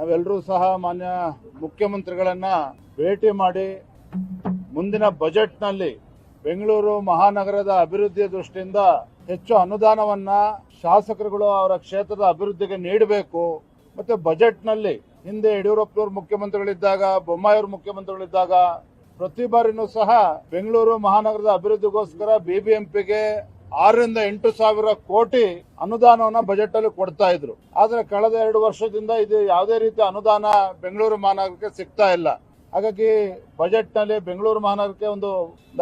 ನಾವೆಲ್ಲರೂ ಸಹ ಮಾನ್ಯ ಮುಖ್ಯಮಂತ್ರಿಗಳನ್ನ ಭೇಟಿ ಮಾಡಿ ಮುಂದಿನ ಬಜೆಟ್ನಲ್ಲಿ ಬೆಂಗಳೂರು ಮಹಾನಗರದ ಅಭಿವೃದ್ಧಿಯ ದೃಷ್ಟಿಯಿಂದ ಹೆಚ್ಚು ಅನುದಾನವನ್ನ ಶಾಸಕರುಗಳು ಅವರ ಕ್ಷೇತ್ರದ ಅಭಿವೃದ್ಧಿಗೆ ನೀಡಬೇಕು. ಮತ್ತೆ ಬಜೆಟ್ನಲ್ಲಿ ಹಿಂದೆ ಯಡಿಯೂರಪ್ಪನವರು ಮುಖ್ಯಮಂತ್ರಿಗಳಿದ್ದಾಗ, ಬೊಮ್ಮಾಯಿಯವರು ಮುಖ್ಯಮಂತ್ರಿಗಳಿದ್ದಾಗ ಪ್ರತಿ ಬಾರಿನೂ ಸಹ ಬೆಂಗಳೂರು ಮಹಾನಗರದ ಅಭಿವೃದ್ಧಿಗೋಸ್ಕರ ಬಿಬಿಎಂಪಿಗೆ ಆರರಿಂದ ಎಂಟು ಸಾವಿರ ಕೋಟಿ ಅನುದಾನವನ್ನ ಬಜೆಟ್ ಅಲ್ಲಿ ಕೊಡ್ತಾ ಇದ್ರು. ಆದ್ರೆ ಕಳೆದ ಎರಡು ವರ್ಷದಿಂದ ಇದು ಯಾವುದೇ ರೀತಿ ಅನುದಾನ ಬೆಂಗಳೂರು ಮಹಾನಗರಕ್ಕೆ ಸಿಗ್ತಾ ಇಲ್ಲ. ಹಾಗಾಗಿ ಬಜೆಟ್ನಲ್ಲಿ ಬೆಂಗಳೂರು ಮಹಾನಗರಕ್ಕೆ ಒಂದು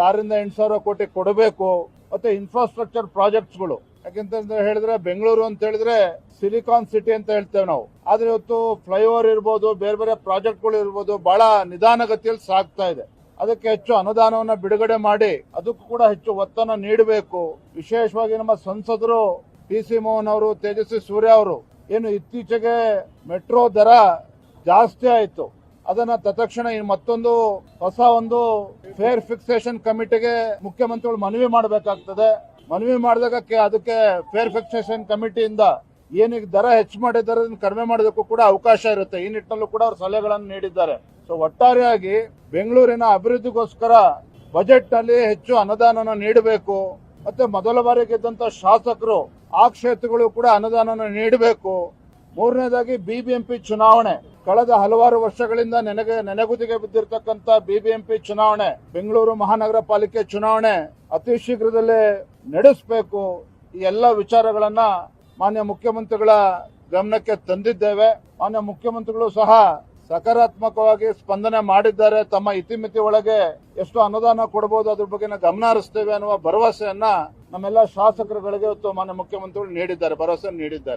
ಆರರಿಂದ ಎಂಟು ಸಾವಿರ ಕೋಟಿ ಕೊಡಬೇಕು. ಮತ್ತೆ ಇನ್ಫ್ರಾಸ್ಟ್ರಕ್ಚರ್ ಪ್ರಾಜೆಕ್ಟ್ಸ್ಗಳು ಯಾಕೆಂತಂದ್ರೆ ಹೇಳಿದ್ರೆ ಬೆಂಗಳೂರು ಅಂತ ಹೇಳಿದ್ರೆ ಸಿಲಿಕಾನ್ ಸಿಟಿ ಅಂತ ಹೇಳ್ತೇವೆ ನಾವು. ಆದ್ರೆ ಇವತ್ತು ಫ್ಲೈಓವರ್ ಇರ್ಬೋದು, ಬೇರೆ ಬೇರೆ ಪ್ರಾಜೆಕ್ಟ್ಗಳು ಇರ್ಬೋದು, ಬಹಳ ನಿಧಾನಗತಿಯಲ್ಲಿ ಸಾಗ್ತಾ ಇದೆ. ಅದಕ್ಕೆ ಹೆಚ್ಚು ಅನುದಾನವನ್ನು ಬಿಡುಗಡೆ ಮಾಡಿ ಅದಕ್ಕೂ ಕೂಡ ಹೆಚ್ಚು ಒತ್ತನ್ನು ನೀಡಬೇಕು. ವಿಶೇಷವಾಗಿ ನಮ್ಮ ಸಂಸದರು ಪಿ ಸಿ ಮೋಹನ್ ಅವರು, ತೇಜಸ್ವಿ ಸೂರ್ಯ ಅವರು, ಏನು ಇತ್ತೀಚೆಗೆ ಮೆಟ್ರೋ ದರ ಜಾಸ್ತಿ ಆಯಿತು. ಅದನ್ನ ತತ್ಕ್ಷಣ ಮತ್ತೊಂದು ಹೊಸ ಒಂದು ಫೇರ್ ಫಿಕ್ಸೇಷನ್ ಕಮಿಟಿಗೆ ಮುಖ್ಯಮಂತ್ರಿಗಳು ಮನವಿ ಮಾಡಬೇಕಾಗ್ತದೆ. ಮನವಿ ಮಾಡಿದಾಗ ಅದಕ್ಕೆ ಫೇರ್ ಫಿಕ್ಸೇಷನ್ ಕಮಿಟಿಯಿಂದ ಏನೀಗ ದರ ಹೆಚ್ಚು ಮಾಡಿದ್ದಾರೆ ಕಡಿಮೆ ಮಾಡೋದಕ್ಕೂ ಕೂಡ ಅವಕಾಶ ಇರುತ್ತೆ. ಈ ನಿಟ್ಟಿನಲ್ಲೂ ಕೂಡ ಅವರು ಸಲಹೆಗಳನ್ನು ನೀಡಿದ್ದಾರೆ. ಸೊ ಒಟ್ಟಾರೆಯಾಗಿ ಬೆಂಗಳೂರಿನ ಅಭಿವೃದ್ಧಿಗೋಸ್ಕರ ಬಜೆಟ್ನಲ್ಲಿ ಹೆಚ್ಚು ಅನುದಾನನ ನೀಡಬೇಕು. ಮತ್ತೆ ಮೊದಲ ಬಾರಿಗೆ ಇದ್ದಂತ ಶಾಸಕರು ಆ ಕ್ಷೇತ್ರಗಳು ಕೂಡ ಅನುದಾನನ ನೀಡಬೇಕು. ಮೂರನೇದಾಗಿ ಬಿಬಿಎಂಪಿ ಚುನಾವಣೆ. ಕಳೆದ ಹಲವಾರು ವರ್ಷಗಳಿಂದ ನೆನಗೆ ನೆನೆಗುದಿಗೆ ಬಿದ್ದಿರತಕ್ಕಂತ ಬಿಬಿಎಂಪಿ ಚುನಾವಣೆ, ಬೆಂಗಳೂರು ಮಹಾನಗರ ಪಾಲಿಕೆ ಚುನಾವಣೆ ಅತಿ ಶೀಘ್ರದಲ್ಲೇ ನಡೆಸಬೇಕು. ಈ ಎಲ್ಲ ವಿಚಾರಗಳನ್ನ ಮಾನ್ಯ ಮುಖ್ಯಮಂತ್ರಿಗಳ ಗಮನಕ್ಕೆ ತಂದಿದ್ದೇವೆ. ಮಾನ್ಯ ಮುಖ್ಯಮಂತ್ರಿಗಳು ಸಹ ಸಕಾರಾತ್ಮಕವಾಗಿ ಸ್ಪಂದನೆ ಮಾಡಿದ್ದಾರೆ, ತಮ್ಮ ಇತಿಮಿತಿ ಒಳಗೆ ಎಷ್ಟು ಅನುದಾನ ಕೊಡಬಹುದು ಅದ್ರ ಬಗ್ಗೆ ನಾವು ಗಮನ ಹರಿಸ್ತೇವೆ ಅನ್ನುವ ಭರವಸೆಯನ್ನ ನಮ್ಮೆಲ್ಲ ಶಾಸಕರುಗಳಿಗೆ ಇವತ್ತು ಮಾನ್ಯ ಮುಖ್ಯಮಂತ್ರಿಗಳು ನೀಡಿದ್ದಾರೆ ಭರವಸೆ ನೀಡಿದ್ದಾರೆ.